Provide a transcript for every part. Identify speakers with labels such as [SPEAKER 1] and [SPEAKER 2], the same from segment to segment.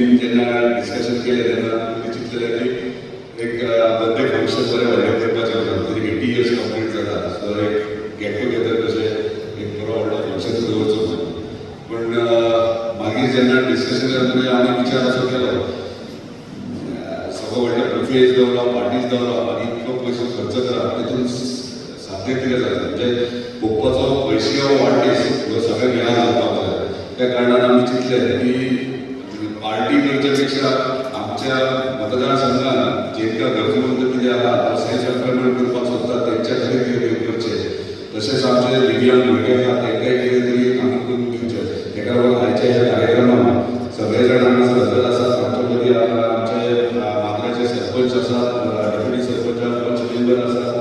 [SPEAKER 1] जेन्ना डिस्कशन केलें तेन्ना आमी चिंतलें की एक बर्थडे फंक्शन बरें व्हडलें करपाचें होतात तरी एटी इयर्स कंप्लीट जाता सो एक गेट टुगेदर कशें एक बरो व्हडलो फंक्शन दवरचो म्हणून पूण मागीर जेन्ना डिस्कशन जालें आमी विचार असो केलो सगळो व्हडलो बुफेज दवरलो पार्टीज दवरलो आनी इतलो पयसो खर्च करप तितून साध्य कितें जाता म्हणजे पप्पाचो पयशे वाडदीस ह्यो सगळ्यांक याद जावपाक जाय त्या कारणान आमी चिंतलें की पार्टी करच्या आमच्या मतदारसंघात जेंका गरजवंत कितें आहा सेल्फ एम्प्लॉयमेंट करपाक सोदता तेंच्या खातीर कितें आमचे दिव्यांग भुरगे आहा तांकांय कितें तरी आमी करून दिवचें तेका लागून आयच्या ह्या कार्यक्रमाक सगळे जाण हांगा हजर आसात आमच्या मदीं आहा आमचे अं, मांद्राचे सरपंच आसात डेप्युटी सरपंच पंच मेंबर आसात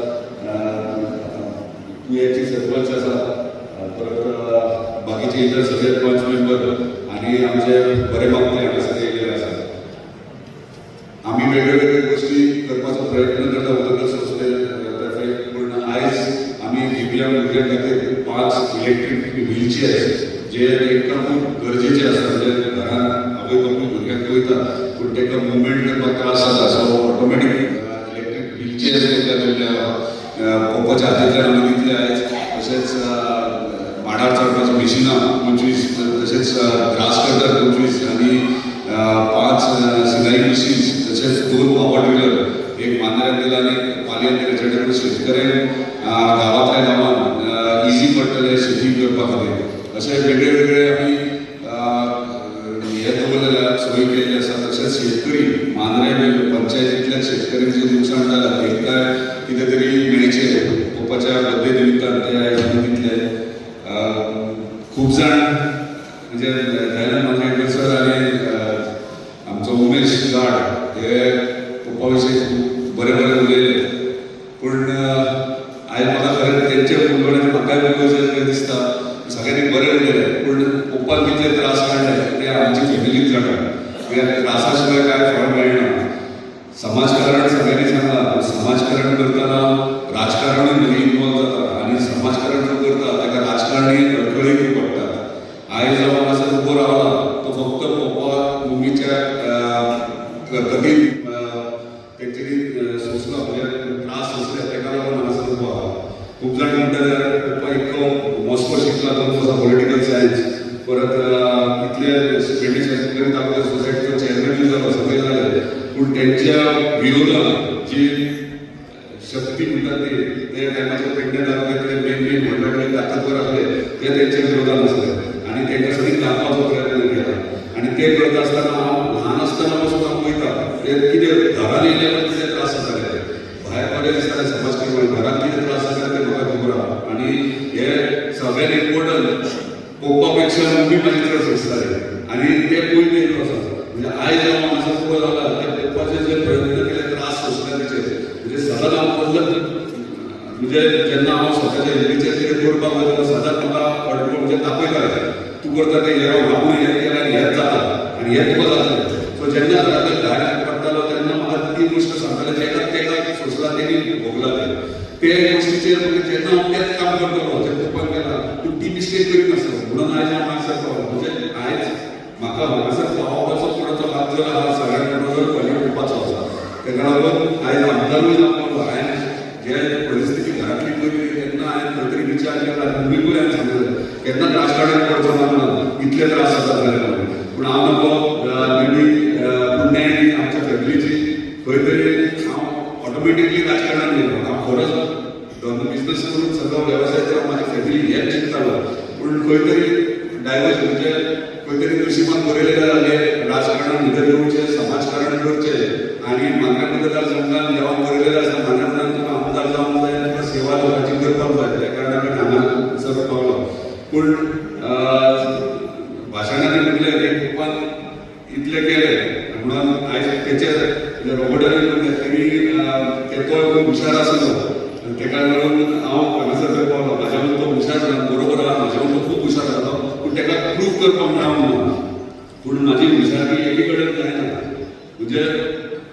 [SPEAKER 1] तुयेची सरपंच आसा अं, परत अं, बाकीचे इतर सगळे पंच मेंबर आनी आमचे बरे मागणे हांगासर येयलेले आसात आमी वेगवेगळ्यो गोष्टी करपाचो प्रयत्न करता उदरगत संस्थेतर्फे पूण आयज आमी दिव्यांग भुरग्यां खातीर पांच इलेक्ट्रीक व्हीलचेअर्स जे एकदम खूब गरजेचे असतात. म्हणजे घरान आवय बापूय भुरग्यांक वयता पूण ताका मुवमेंट करपाक त्रास जाता सो ऑटोमॅटीक इलेक्ट्रीक व्हीलचेअर्स तांकां दिल्ले पप्पाच्या हातींतल्यान आमी दितले आयज तशेंच माडार चडपाचीं मिशिनां पंचवीस तशेंच ग्रास कटर पंचवीस आनी पांच अं, सिलाई मशीन्स तशेंच दोन पावर टिलर एक मांद्र्याक दिला आनी पालयेन करून शेतकऱ्यांक अं, गांवांतल्या गांवांत इजी पडटलें शेती करपा खातीर अशे वेगळे वेगळे आमी अं, हे दवरलेले आसा, सोयी केल्ली आसा शेतकरी मांद्रे पंचायतींतल्या शेतकऱ्यांचें नुकसाण जालां तांकां अं, खूब जाण म्हणजे मी आता त्रासाशिवाय काय फळ मिळणार समाजकारण सगळ्यांनी सांगा समाजकारण करताना राजकारणूय मदीं इन्वॉल्व जाता आनी समाजकारण जो करतात ताका राजकारणी अडखळे खूब पडटा आयज जो हांगासर उबो रावला तो फक्त पप्पा मम्मीच्या कधी त्यांची सोंसला म्हणजे त्रास असल्या ताका लागून असं उभं खूप जण म्हणतात पप्पा इतकं मॉस्को शिकला तो तसा पॉलिटिकल सायन्स परत अं, इतले ट्वेंटी आपल्या सोसायटीचा चेअरमॅन जालो सगळे झाले. पण त्यांच्या विरोधात जी शक्ती म्हणतात ते ते टायमाचे पेडणे तालुक्यातले मेन मेन व्हडले ताकदवर आले ते त्यांच्या विरोधात आसले आणि त्यांच्यासाठी कामाचा प्रयत्न केला. आणि ते करत असताना हांव ल्हान आसतना पासून हांव पळयता ते कितें घरान येयल्यार कितें त्रास जाताले भायर बरें दिसतालें समाज कितें घरान कितें त्रास जाताले ते म्हाका खबर आहा आनी हे सगळ्यात इम्पॉर्टंट पप्पा पेक्षा मम्मी असणार आहे आणि ते पयलीं येत आसा म्हणजे आय जेव्हा माणसा उबो झाला त्या पप्पाचे जे प्रयत्न केले त्रास सोसण्याचे म्हणजे सदांच हांव म्हणजे ज्यांना हांव स्वतःच्या हेल्थीचेर कितें करपाक वयता तेन्ना सदांच म्हाका अडकून म्हणजे तापयताले तूं करता तें हें हांवूय हें केलें आनी हेंच जाता आनी हें तुका जातलें सो जेन्ना घरांतले भायर पडटालो तेन्ना म्हाका ती गोश्ट सांगताले जेका तेका सोंसला तेणी भोगला ते. ते गोश्टीचेर म्हणजे जेन्ना हांव तेंच काम करतलो जें पप्पान केलां तूं ती मिस्टेक करीत नासलो म्हणून आयज हांव हांगासर पावलो म्हणजे आयज म्हाका हांगासर पावपाचो कोणाचो हात जर आहा सगळ्यांत बरोबर फाल्यां उरपाचो आसा तेका लागून आयज आमदारूय जावं हांवें जे परिस्थिती घरांतली पयली तेन्ना हांवें खंय तरी विचार केला आनी तुमी हांवें सांगलें केन्ना राजकारणात पडचो ना इतले त्रास जाता जाले म्हणून पूण हांव नको नेहमी पुण्यान आमच्या फॅमिलीची खंय तरी हांव ऑटोमॅटिकली राजकारणात गेलो हांव खरोच धंदो बिझनस करून सगळो वेवसाय करप म्हाजी फॅमिली हेंच चिंततालो पूण खंय तरी डायवर्स म्हणजे खंय तरी नशिबान बरयलेले जाले राजकारणात भितर येवचे समाजकारण करचें आनी म्हाका मतदारसंघात देवान बरयलेलें आसा म्हाज्या तुका आमदार जावंक जाय तुका सेवा लोकांची करपाक जाय त्या कारणान हांवें हांगा सर पावलो पूण भाशणांनी म्हटलें की पप्पान आहे म्हणून आयज तेचेर रोबोटांनी तेणी ते हुशार आसलो आनी तेका लागून हांव हांगासर थंय पावलो म्हाज्या तो हुशार जालो बरोबर आहा. म्हाज्या तो खूब हुशार जालो पूण तेका प्रूफ करपाक ना म्हणून. पूण म्हाजी हुशारी एकी कडेन जायना म्हणजे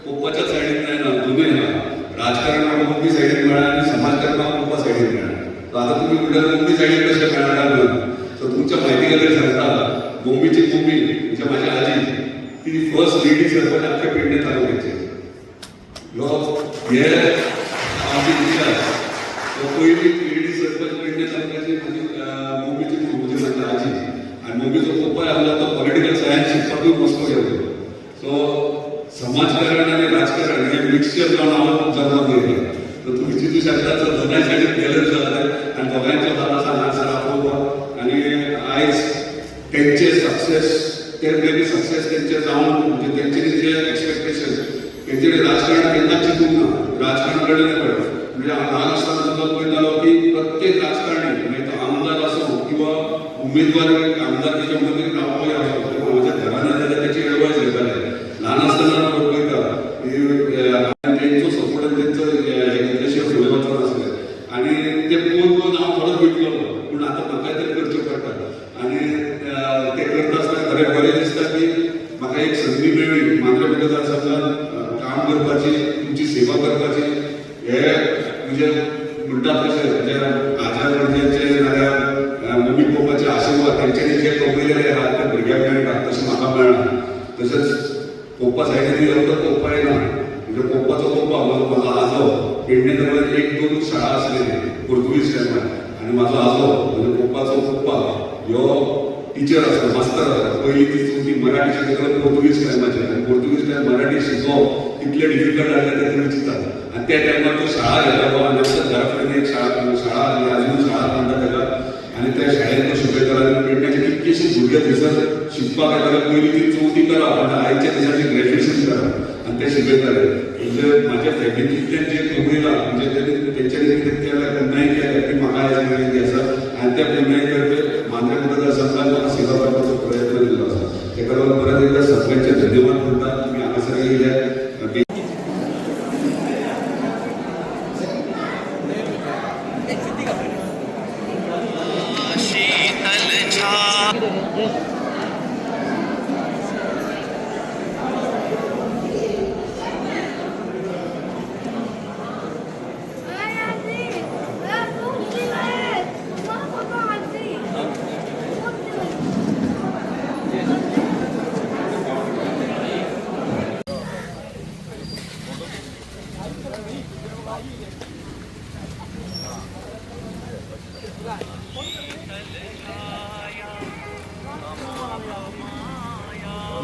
[SPEAKER 1] पप्पाच्या सायडीन जायना दोनूय आहा राजकारण म्हाका मम्मी सायडीन मेळ्ळा आनी समाजकारण म्हाका पप्पा सायडीन मेळ्ळा सो आतां तुमी म्हणल्यार मम्मी सायडीन कशें मेळटा म्हणून सो तुमच्या म्हायती खातीर सांगता मम्मीची मम्मी म्हणजे म्हाजी आजी ती फर्स्ट लेडी सरपंच आमच्या पेडणे तालुक्याचे लोक हे। आमची दिशा तो पहिली लेडी सरपंच पेडणे तालुक्याची म्हणजे अं, मुंबईची म्हणजे माझी आजी आणि मुंबईचा पप्पा आला तो पॉलिटिकल सायन्स शिकपातून मस्त गेलो सो समाजकारण आणि राजकारण हे मिक्सचर जाऊन आम्हाला जन्म दिले तर तुम्ही चितू शकता तर दोघांसाठी बॅलन्स झालं आणि दोघांच्या दादाचा नाचा दाखवला आणि आयज त्यांचे सक्सेस ते त्यांनी सक्सेस त्यांचे जाऊन म्हणजे त्यांचे जे एक्सपेक्टेशन त्यांचे राजकारण केन्ना चिंतूंक ना राजकारण कळलं नाही म्हणजे ल्हान सुद्धा सुद्धा आलो की प्रत्येक राजकारणी म्हणजे आमदार असो किंवा उमेदवार आमदार त्याच्यामध्ये रावपी असो किंवा माझ्या घरान जाल्यार त्याची एडवायस घेताले ल्हान आसतना पळयता की अं, त्यांचो सपोर्ट त्यांचं हे फुडें वचत आसलें आणि ते पळोवन पळोवन हांव थोडोच विटलो पूण आतां म्हाका तरी करचें पडटा आनी अं, ते करता आसतना खरें बरें दिसता की म्हाका एक संदी मेळ्ळी मांद्रे मतदारसंघात अं, काम करपाची तुमची सेवा करपाची हे म्हणजे म्हणटात कशें म्हणजे आजार पणजेचे नाल्यार मम्मी पप्पाचे आशिर्वाद तेंच्यांनी जे कमयलेले आहात ते भुरग्यांक मेळटात तशें म्हाका मेळना तशेंच कोप्पा सायडीन गेलो तर कोप्पा येना म्हणजे पप्पाचो कोप्पा म्हजो म्हाजो आजो. पेडणे जवळ एक दोन शाळा आसलेली पोर्तुगीज टायमार आनी म्हाजो आजो म्हणजे पप्पाचो कोप्पा. ह्यो टीचर आसा मास्तर आसा पयली ती चवथी मराठी शिकयतालो पोर्तुगीज टायमाचेर आनी पोर्तुगीज टायम मराठी शिकोवप तितलें डिफिकल्ट आसलें तें तुमी चिंतात आनी त्या टायमार तो शाळा घेतालो बाबा नंतर घरा कडेन एक शाळा शाळा आसली अजून शाळा बांदता तेका आनी त्या शाळेंत तो शिकयतालो आनी पेडण्याचे कितकेशे भुरग्या थंयसर शिकपाक येताले पयलीं ती चवथी करा आनी आयच्या दिसाची ग्रॅज्युएशन करा. आनी ते शिकयताले म्हणजे म्हाज्या फॅमिलींतल्यान जे कमयलां म्हणजे तेणी तेंच्यांनी कितें केलें पुण्याय केलें ती म्हाका आयज मेळिल्ली आसा आनी त्या पुण्याय तर्फे मांद्रे मतदारसंघात म्हाका सेवा करपाचो प्रयत्न केल्लो आसा तेका लागून परत एकदा सगळ्यांचे धन्यवाद करता तुमी हांगासर येयले
[SPEAKER 2] शीतल छा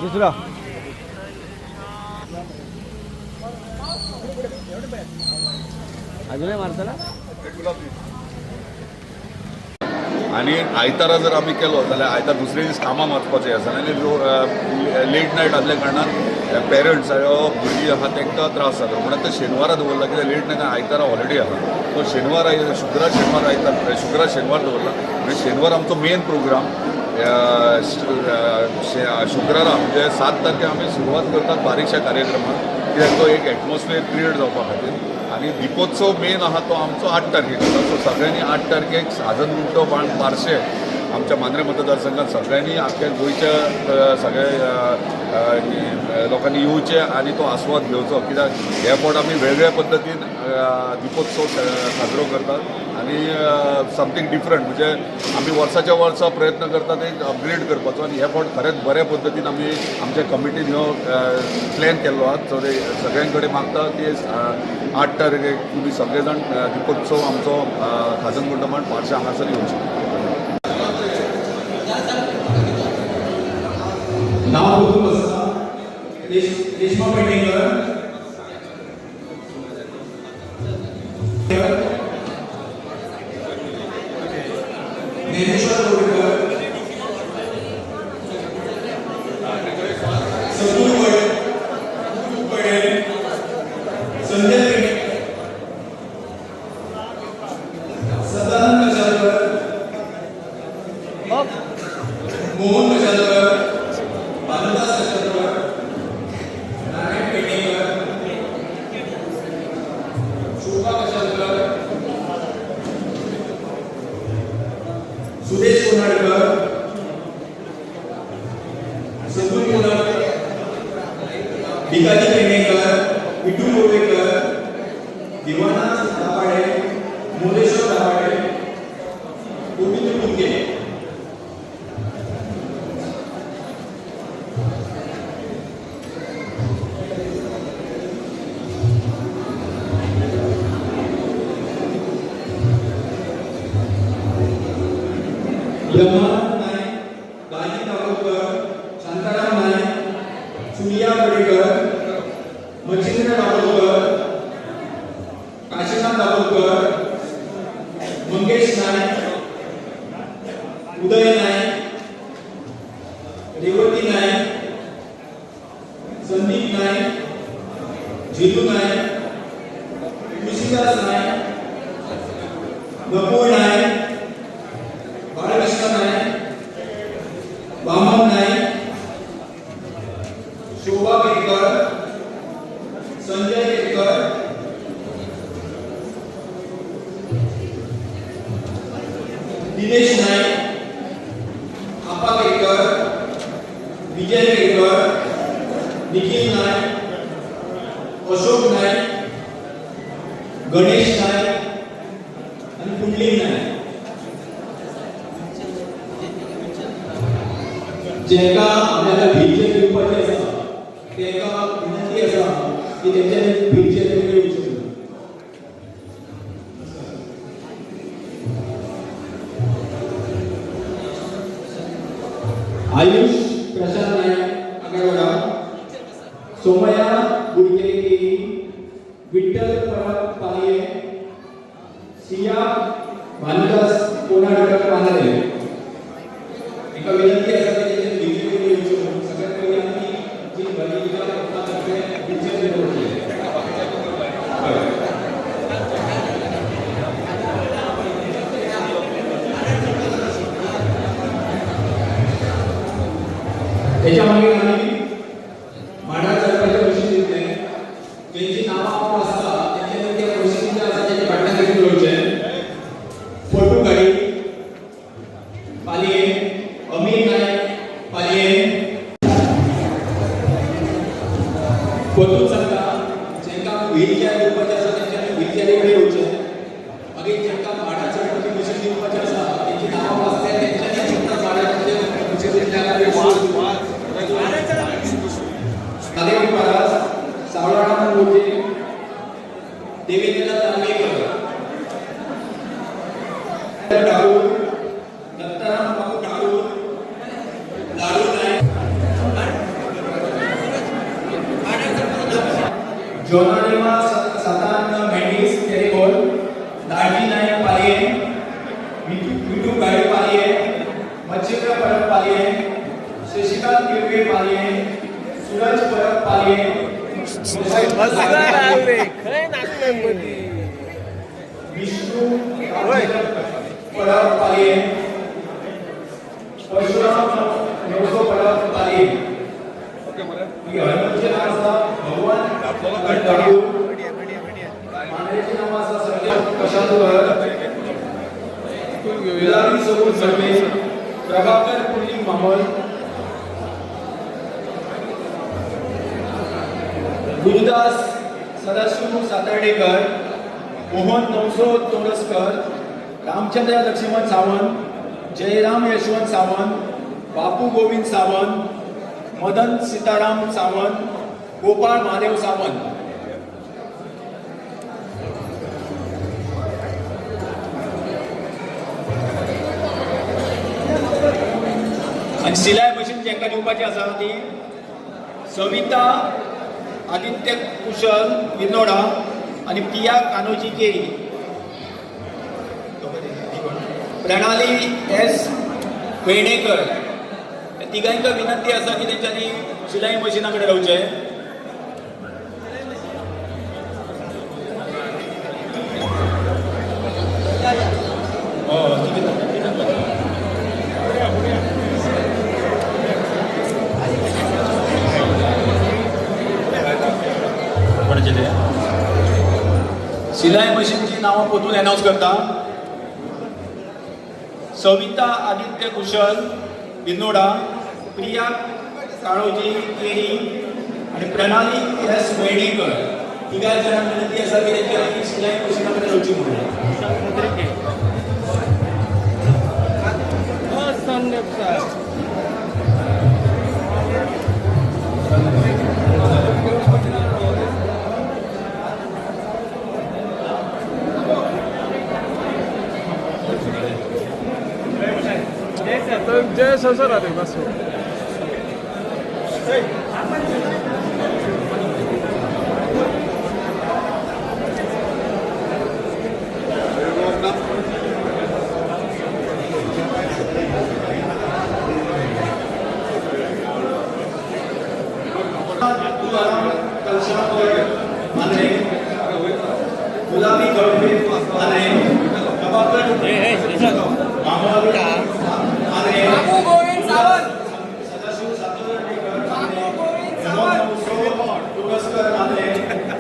[SPEAKER 3] दुसरा अजूनही मारताना
[SPEAKER 4] आणि आयतारा जर आमी केलो जाल्यार आयतार दुसरे दीस कामां वचपाचें आसा आनी लेट नायट आसल्या कारणान पेरंट्स भुरगीं आहा तांकां त्रास जाता म्हणून ते शेनवारा दवरला कित्याक लेट नायट आयतारा हॉलिडे आहा. तो शेनवार आय शुक्रार शेनवार आयतार शुक्रार शेनवार दवरला आनी शेनवार आमचो मेन प्रोग्राम शुक्रारा म्हणजे सात तारखेक आमी सुरवात करतात बारीकशा कार्यक्रमाक कित्याक तो एक एटमॉस्फियर क्रिएट जावपा खातीर आनी दिपोत्सव मेन आहा तो आमचो आठ तारखेक. आसा सो सगळ्यांनी आठ तारखेक साधन गुंटो बाण पारशे आमच्या मांद्रे मतदारसंघात सगळ्यांनी आख्या गोंयच्या सगळ्या सगळे लोकांनी येवचे आनी तो आस्वाद घेवचो. कित्याक हे फावट आमी वेगळ्या पद्दतीन दीपोत्सव दिपोत्सव साजरो करतात. आनी समथींग डिफरंट म्हणजे आमी वर्साच्या वर्सा प्रयत्न करतात एक अपग्रेड करपाचो आनी हे फावट खरेंच बऱ्या पद्दतीन आमी आमच्या कमिटीन ह्यो प्लॅन केल्लो आहा सो सगळ्यां कडेन मागता की आठ तारखेक तुमी सगळे जाण दिपोत्सव आमचो खाजन गुंटमान पार्शा हांगासर येवचे.
[SPEAKER 5] नाव देशमा पेडणेकर. शोभा E amar वामन नाईक शोभा केरकर संजय केरकर दिनेश नाईक आपा केरकर विजय केरकर निखिल नाईक अशोक नाईक गणेश नाईक आणि पुंडलिक नाईक जेका आपल्याला भिडचे दिवपाचे आसा तेका विनंती आसा की तेंच्यानी भिडचे शशिकांत किरवे पालये सूरज परब पालये. विष्णू परब पालये. परशुराम नवसो परब पालये. हनुमानचे नाव असा भगवान ठाकूर मांद्रेचे नाव असा संजय प्रशांतकर गुलाबी समोर सर्वे. प्रभाकर पुंडलिक मामल गुरुदास सदाशिव सातर्डेकर मोहन नवसो तोडसकर रामचंद्र लक्ष्मण सावंत जयराम यशवंत सावंत बापू गोविंद सावंत मदन सीताराम सावंत गोपाळ महादेव सावंत. आणि सिलाय मशीन जेंका दिवपाची आसा ती सविता आदित्य कुशल विनोडा आणि पिया कानोजी केरी प्रणाली एस वेणेकर. या विनंती आसा की तेंच्यांनी शिलाई मशिना कडेन रावचे मशीनची अनाऊन्स करता. सविता आदित्य कुशल बिनोडा प्रिया काळोजी केरी आणि प्रणाली एस वेणेकर तिघा जाणांना विनंती असा की तेंच्या सिलाई मशिना कडेन रावची म्हणून.
[SPEAKER 3] बसव सर अरे बसव
[SPEAKER 5] तुकाराम कलशापूर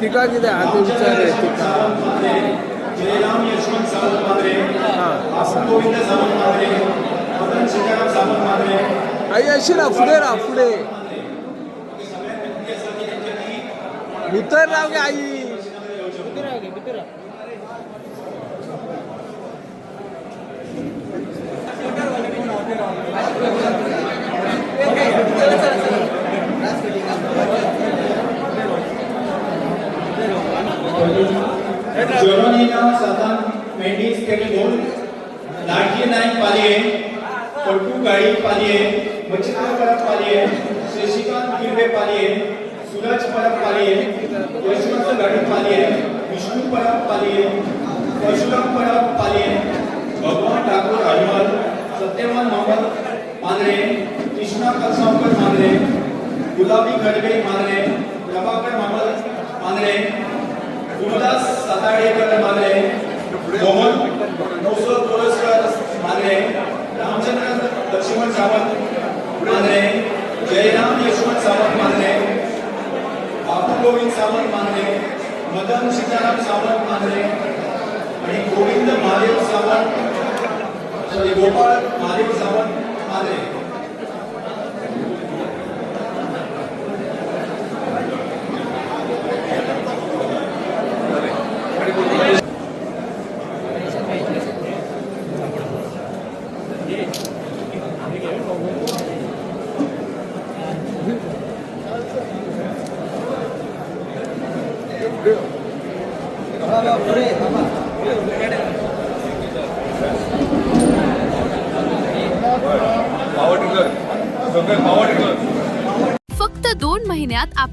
[SPEAKER 3] तिका किती आहा? विचार रे तिका
[SPEAKER 5] जयराम यशवंत सावंत मांद्रे
[SPEAKER 3] आसा.
[SPEAKER 5] गोविंद सावंत मांद्रे मदन सीताराम सावंत मांद्रे
[SPEAKER 3] आई अशी ना फुडें राव फुडें उतर राव गे आई.
[SPEAKER 5] जॉर्डनिना सातान मेंडीज केले दोन लाडकी नाईक पालये पट्टू गाडी पालये मच्छिंद्र परब पालये शशिकांत किरडे पालये सुरज परब पालये यशवंत गाडी पालये विष्णू परब पालये परशुराम परब पालये भगवान ठाकूर हनुमल सत्यवान मोहम्मद मांद्रे कृष्णा कलसावकर मांद्रे गुलाबी गडवे मांद्रे प्रभाकर मोहम्मद मांद्रे गुरुदास साताडेकर मांद्रे मोहन नौसर पुरस्कार मांद्रे रामचंद्र लक्ष्मण सावंत मांद्रे जयराम यशवंत सावंत मानले बापू गोविंद सावंत मानले मदन सीताराम सावंत मानले आणि गोविंद महादेव सावंत गोपाळ महादेव सावंत मांद्रे
[SPEAKER 4] पावटेकर सगळे पावटेकर
[SPEAKER 6] फक्त दोन महिन्यात